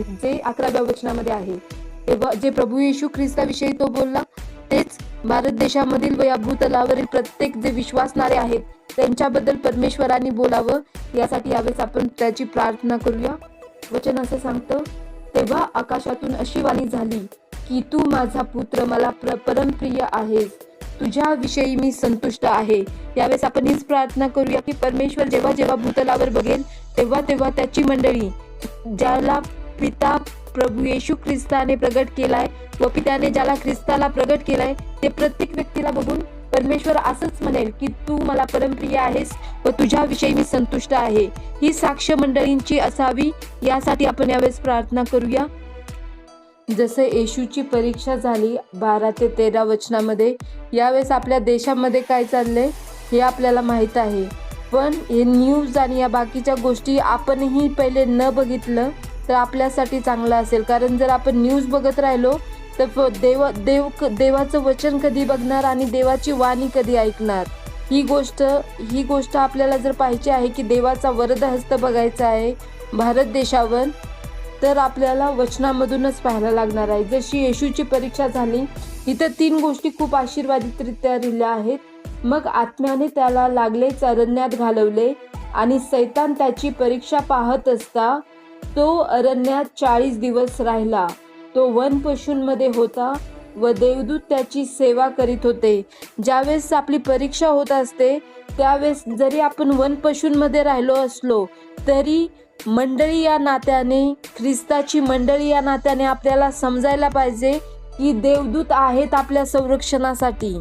जे अकराव्या वचनामध्ये आहे. तेव्हा जे प्रभू येशू ख्रिस्ताविषयी तो बोलला तेच भारत देशामधील व या भूतलावरील प्रत्येक जे विश्वासणारे आहेत त्यांच्याबद्दल परमेश्वरांनी बोलावं यासाठी यावेळेस आपण त्याची प्रार्थना करूया. वचन असं सांगतं तेव्हा आकाशातून अशी वाणी झाली की तू माझा पुत्र मला प्र परमप्रिय आहेस. तुझ्याविषयी मी संतुष्ट आहे. यावेळेस आपण हीच प्रार्थना करूया की परमेश्वर जेव्हा जेव्हा भूतलावर बघेल तेव्हा तेव्हा त्याची मंडळी ज्याला पिता प्रभू येशू ख्रिस्ताने प्रगट केलाय. व पित्याने ज्याला ख्रिस्ताला प्रगट केलाय ते प्रत्येक व्यक्तीला बघून परमेश्वर असंच म्हणेल की तू मला परमप्रिय आहेस व तुझ्याविषयी मी संतुष्ट आहे. ही साक्ष मंडळींची असावी यासाठी आपण यावेळेस प्रार्थना करूया. जसं येशूची परीक्षा झाली बारा ते तेरा वचनामध्ये यावेळेस आपल्या देशामध्ये काय चाललंय हे आपल्याला माहीत आहे. पण हे न्यूज आणि या बाकीच्या गोष्टी आपणही पहिले न बघितलं तर आपल्यासाठी चांगलं असेल. कारण जर आपण न्यूज बघत राहिलो तर फ- देव देव देवाचं वचन कधी बघणार आणि देवाची वाणी कधी ऐकणार? ही गोष्ट ही गोष्ट आपल्याला जर पाहिजे आहे की देवाचा वरद हस्त बघायचा आहे भारत देशावर तर आपल्याला वचनामधूनच पाहायला लागणार आहे. जशी येशूची परीक्षा झाली इथं तीन गोष्टी खूप आशीर्वादितरित्या दिल्या आहेत. मग आत्म्याने त्याला लागलेच अरण्यात घालवले आणि सैतान त्याची परीक्षा पाहत असता तो अरण्यात चाळीस दिवस राहिला. तो वन पशूंमध्ये होता व देवदूत त्याची सेवा करीत होते. ज्यावेळेस आपली परीक्षा होत असते त्यावेळेस जरी आपण वन पशूंमध्ये राहिलो असलो तरी मंडळी या नात्याने ख्रिस्ताची मंडळी या नात्याने आपल्याला समजायला पाहिजे की देवदूत आहेत आपल्या संरक्षणासाठी.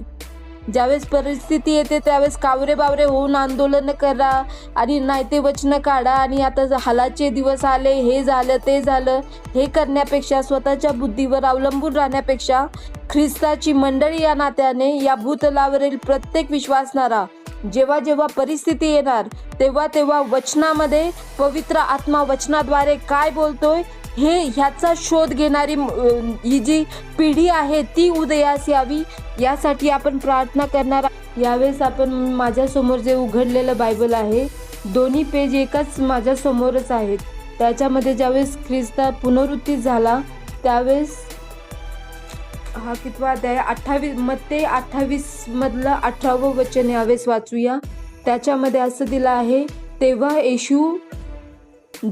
ज्यावेळेस परिस्थिती येते त्यावेळेस कावरे बावरे होऊन आंदोलन करा आणि नाही ते वचनं काढा आणि आता हालाचे दिवस आले हे झालं ते झालं हे करण्यापेक्षा स्वतःच्या बुद्धीवर अवलंबून राहण्यापेक्षा ख्रिस्ताची मंडळी या नात्याने या भूतलावरील प्रत्येक विश्वासणारा जेव्हा जेव्हा परिस्थिती येणार तेव्हा तेव्हा वचनामध्ये पवित्र आत्मा वचनाद्वारे काय बोलतोय हे ह्याचा शोध घेणारी ही जी पिढी आहे ती उदयास यावी. यासाठी आपण प्रार्थना करणार यावेळेस आपण माझ्यासमोर जे उघडलेलं बायबल आहे दोन्ही पेज एकाच माझ्यासमोरच आहेत. त्याच्यामध्ये ज्यावेळेस ख्रिस्ता पुनरुत्थित झाला त्यावेळेस हा कितवा अध्याय अठ्ठावीस मग अठ्ठावीस मधलं अठरावं वचन यावेळेस वाचूया. त्याच्यामध्ये असं दिलं आहे तेव्हा येशू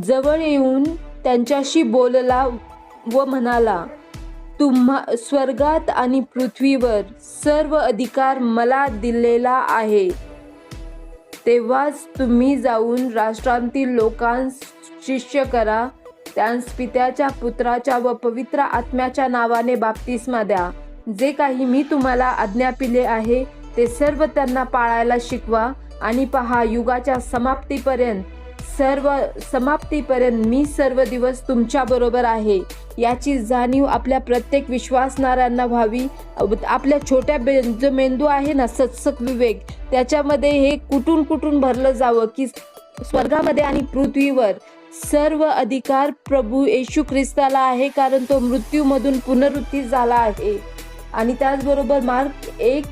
जवळ येऊन त्यांच्याशी बोलला व म्हणाला तुम्हा स्वर्गात आणि पृथ्वीवर सर्व अधिकार मला दिलेला आहे. तेव्हाच तुम्ही जाऊन राष्ट्रांतील लोकांस शिष्य करा. त्यांस पित्याच्या पुत्राच्या व पवित्र आत्म्याच्या नावाने बाप्तिस्मा द्या. जे काही मी तुम्हाला आज्ञापिले आहे ते सर्व त्यांना पाळायला शिकवा आणि पहा युगाच्या समाप्तीपर्यंत सर्व समाप्तीपर्यंत मी सर्व दिवस तुमच्या बरोबर आहे. याची जाणीव आपल्या प्रत्येक विश्वासणाऱ्यांना व्हावी. आपल्या छोट्या बे जो मेंदू आहे ना सत्सक विवेक त्याच्यामध्ये हे कुठून कुठून भरलं जावं की स्वर्गामध्ये आणि पृथ्वीवर? सर्व अधिकार प्रभू येशू ख्रिस्ताला आहे कारण तो मृत्यूमधून पुनरुत्थित झाला आहे. आणि त्याचबरोबर मार्क एक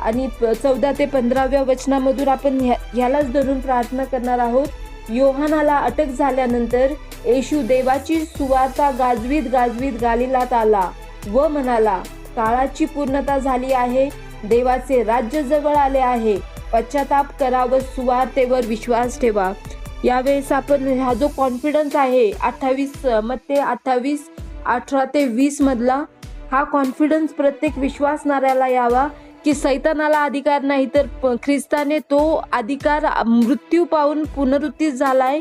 आणि प- चौदा ते पंधराव्या वचनामधून आपण ह्या ह्यालाच धरून प्रार्थना करणार आहोत. योहानाला अटक झाल्यानंतर येशू देवाची सुवार्ता गाजवीत गाजवीत गालिलात आला व म्हणाला काळाची पूर्णता झाली आहे देवाचे राज्य जवळ आले आहे. पश्चाताप करा व सुवार्तेवर विश्वास ठेवा. यावेळेस आपण हा जो कॉन्फिडन्स आहे अठ्ठावीसमध्ये अठ्ठावीस अठरा ते वीस मधला हा कॉन्फिडन्स प्रत्येक विश्वासणाऱ्याला यावा. की सैतानाला अधिकार नाही तर प- ख्रिस्ताने तो अधिकार मृत्यू पाहून पुनरुत्थित झालाय.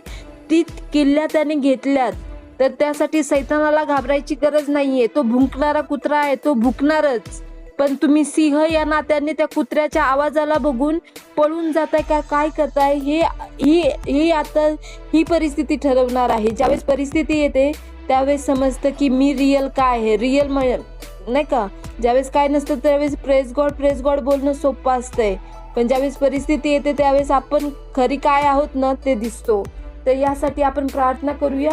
ती किल्ल्या त्याने घेतल्यात. तर त्यासाठी सैतानाला घाबरायची गरज नाहीये. तो भुंकणारा कुत्रा आहे तो भुकणारच. पण तुम्ही सिंह या नात्याने त्या कुत्र्याच्या आवाजाला बघून पळून जाताय का काय करताय हे ही ही आता ही परिस्थिती ठरवणार आहे. ज्यावेळेस परिस्थिती येते त्यावेळेस समजतं की मी रिअल काय आहे. रिअल नाही का? ज्यावेळेस काय नसतं त्यावेळेस प्रेस गॉड प्रेस गॉड बोलणं सोपं असतंय. पण ज्यावेळेस परिस्थिती येते त्यावेळेस आपण खरी काय आहोत ना ते दिसतो. तर यासाठी आपण प्रार्थना करूया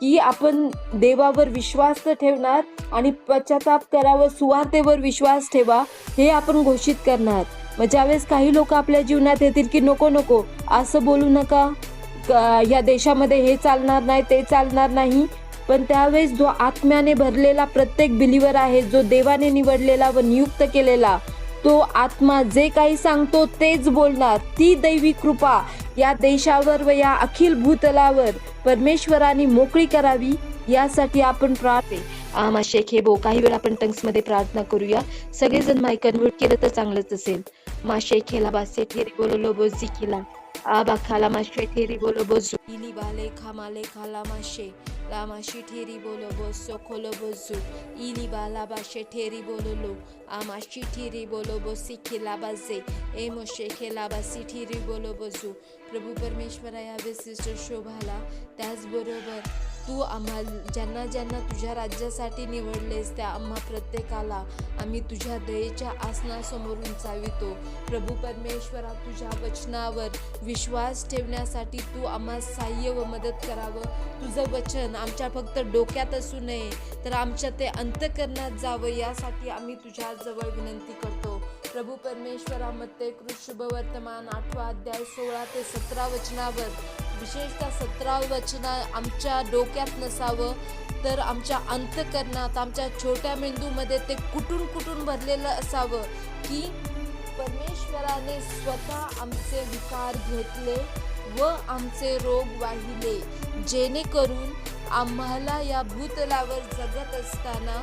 की आपण देवावर विश्वास तर ठेवणार आणि पश्चाताप करावं सुवार्थेवर विश्वास ठेवा हे आपण घोषित करणार. मग ज्यावेळेस काही लोक आपल्या जीवनात येतील की नको नको असं बोलू नका. क- या देशामध्ये हे चालणार नाही ते चालणार नाही. पण त्यावेळेस जो आत्म्याने भरलेला प्रत्येक बिलीवर आहे जो देवाने निवडलेला व नियुक्त केलेला तो आत्मा जे काही सांगतो तेच बोलणार. ती दैवी कृपा या देशावर व या अखिल भूतलावर परमेश्वराने मोकळी करावी यासाठी आपण प्रार्थने आमा शेख हे बो काही वेळा आपण टंक्समध्ये प्रार्थना करूया. सगळेजण माय कन्वर्ट केलं तर चांगलंच असेल. मा शेखेला बासे ठेरी बोलो लोबो जिखिला आबा खाला माशे ठेरी बोलो बोजू इली बाले खामाले खाला माशे लामाशी ठेरी बोलो बोसो खोलो बोजू इली बाला बाशे ठेरी बोलो लो आमाशी ठेरी बोलो बो सिखिला बाजे ए मोशे खेला बासी ठेरी बोलो बोजू प्रभू परमेश्वरा या सिस्टर शोभाला त्याचबरोबर तू आम्हा ज्यांना ज्यांना तुझ्या राज्यासाठी निवडलेस त्या आम्हा प्रत्येकाला आम्ही तुझ्या दयेच्या आसनासमोरून उंचावितो. प्रभू परमेश्वरा तुझ्या वचनावर विश्वास ठेवण्यासाठी तू आम्हा सहाय्य व मदत करावं. तुझं वचन आमच्या फक्त डोक्यात असू नये तर आमच्या ते अंतकरणात जावं यासाठी आम्ही तुझ्याजवळ विनंती करतो. प्रभू परमेश्वरा मत्ते कृष्ण वर्तमान आठवा अध्याय सोळा ते सतरा वचनावर विशेषतः सतरा वचन आमच्या डोक्यात नसावं तर आमच्या अंतकरणात आमच्या छोट्या मेंदूमध्ये ते कुठून कुठून भरलेलं असावं की परमेश्वराने स्वतः आमचे विकार घेतले व आमचे रोग वाहिले. जेणेकरून आम्हाला या भूतलावर जगत असताना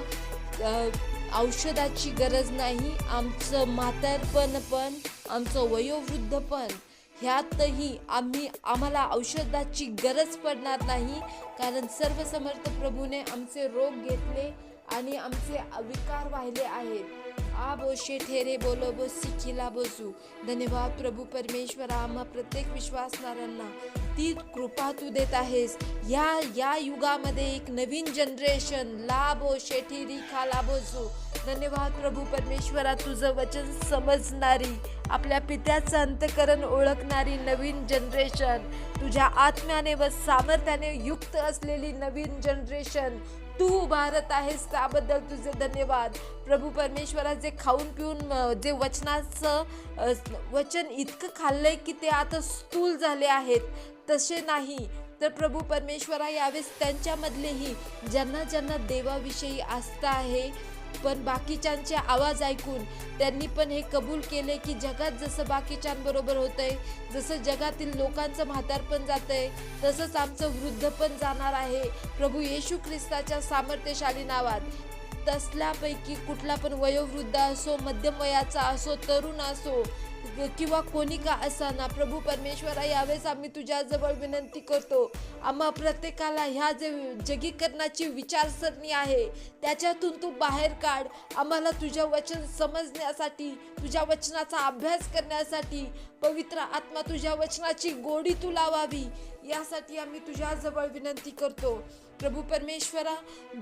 औषधाची गरज नाही आमचं म्हातारपण पण आमचं वयोवृद्ध पण ह्यातही आम्ही आम्हाला औषधाची गरज पडणार नाही कारण सर्व समर्थ प्रभूने आमचे रोग घेतले आणि आमचे विकार वाहिले आहेत. आ बोशे ठेरे बोलो बो सिखिला बोसू धन्यवाद प्रभू परमेश्वरा आम्हा प्रत्येक विश्वासणाऱ्यांना. ती कृपा तू देत आहेस. या या युगामध्ये एक नवीन जनरेशन लाभो शेठीरी खाला बोसू धन्यवाद प्रभू परमेश्वरा तुझं वचन समजणारी आपल्या पित्याचं अंतकरण ओळखणारी नवीन जनरेशन तुझ्या आत्म्याने व सामर्थ्याने युक्त असलेली नवीन जनरेशन तू उभारत आहेस त्याबद्दल तुझे धन्यवाद. प्रभू परमेश्वरा जे खाऊन पिऊन जे वचनाचं वचन इतकं खाल्लंय की ते आता स्थूल झाले आहेत. तसे नाही. तर प्रभू परमेश्वरा यावेळेस त्यांच्यामधलेही ज्यांना ज्यांना देवाविषयी आस्था आहे पण बाकीच्यांचे आवाज ऐकून त्यांनी पण हे कबूल केले की जगात जसं बाकीच्यांबरोबर होतंय जसं जगातील लोकांचं म्हातारपण जातंय तसंच आमचं वृद्ध पण जाणार आहे. प्रभू येशू ख्रिस्ताच्या सामर्थ्यशाली नावात. तसल्यापैकी कुठला पण वयोवृद्ध असो मध्यम वयाचा असो तरुण असो किंवा कोणी का असाना प्रभू परमेश्वरा यावेळेस आम्ही तुझ्याजवळ विनंती करतो आम्हा प्रत्येकाला ह्या जे जगीकरणाची विचारसरणी आहे त्याच्यातून तू बाहेर काढ. आम्हाला तुझ्या वचन समजण्यासाठी तुझ्या वचनाचा अभ्यास करण्यासाठी पवित्र आत्मा तुझ्या वचनाची गोडी तू लावावी. यासाठी आम्ही तुझ्याजवळ विनंती करतो. प्रभू परमेश्वरा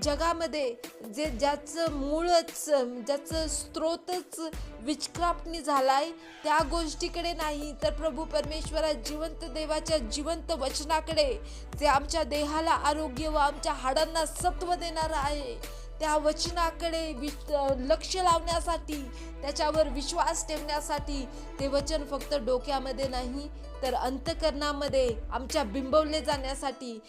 जगामध्ये जे ज्याचं मूळच ज्याचं स्रोतच विचक्रापणी आहे त्या गोष्टीकडे नाही तर प्रभू परमेश्वरा जिवंत देवाच्या जिवंत वचनाकडे जे आमच्या देहाला आरोग्य व आमच्या हाडांना सत्व देणारं आहे. त्या वचनाकडे विश लक्ष लावण्यासाठी त्याच्यावर विश्वास ठेवण्यासाठी ते वचन फक्त डोक्यामध्ये नाही तर अंतकरणामध्ये आमच्या बिंबवले जाण्यासाठी